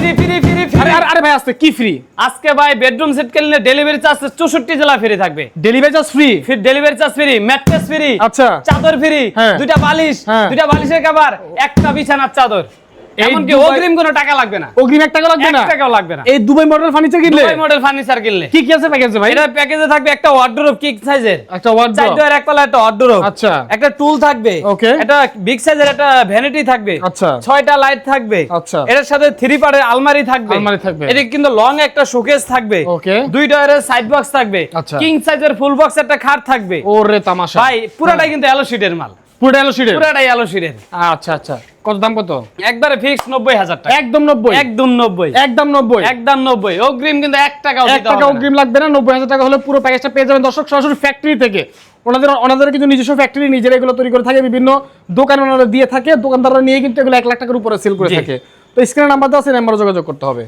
Free free free আরে আরে আরে ভাই কি ফ্রি আজকে ভাই বেডরুম সেট কিনলে ডেলিভারি চার্জ চৌষট্টি জেলা ফ্রি থাকবে delivery charge free free delivery charge free mattress free আচ্ছা। চাদর ফ্রি হ্যাঁ। দুইটা বালিশ হ্যাঁ। দুইটা বালিশের কভার একটা বিছানার চাদর এমনকি অগ্রিম কোনো টাকা লাগবে না। অগ্রিম এক টাকা লাগবে না? টাকাও লাগবে না। এই দুবাই মডেল ফার্নিচার কিনলে? দুবাই মডেল ফার্নিচার কিনলে। কি কি আছে প্যাকেজে ভাই? এটা প্যাকেজে থাকবে একটা ওয়ার্ডরোব কিক সাইজের একটা ওয়ার্ড চার ডয়ার এক একটা ওয়ার্ডরোব আচ্ছা। একটা টুল থাকবে। Okay. একটা বিগ সাইজের একটা ভ্যানিটি থাকবে। আচ্ছা। ছয়টা লাইট থাকবে। আচ্ছা। এটার সাথে থ্রি আলমারি থাকবে। আলমারি থাকবে। কিন্তু লং একটা শোকেস থাকবে. দুই ডয়ারের সাইড বক্স থাকবে। আচ্ছা। কিং সাইজের ফুল বক্স একটা খাট থাকবে। ওরে তামাশা। ভাই পুরাটাই কিন্তু অ্যালো শিটের মাল। পুরো এলো পুরাটাই শিটের আচ্ছা আচ্ছা। কত দাম কত? একবারে ফিক্স নব্বই হাজার টাকা। একদম নব্বই? একদম নব্বই। একদম নব্বই? একদম নব্বই। অগ্রিম কিন্তু এক টাকাও এক টাকা অগ্রিম লাগবে না নব্বই হাজার টাকা হলে পুরো প্যাকেজটা পেয়ে যাবেন দর্শক সরাসরি ফ্যাক্টরি থেকে। ওনাদের ওনাদের কিন্তু নিজস্ব ফ্যাক্টরি নিজেরা এগুলো তৈরি করে থাকে বিভিন্ন দোকানে ওনারা দিয়ে থাকে। দোকানদাররা নিয়ে কিন্তু এগুলো এক লাখ টাকার উপরে সেল করে থাকে। তো স্ক্রিনে নাম্বার দেওয়া আছে নাম্বারে যোগাযোগ করতে হবে।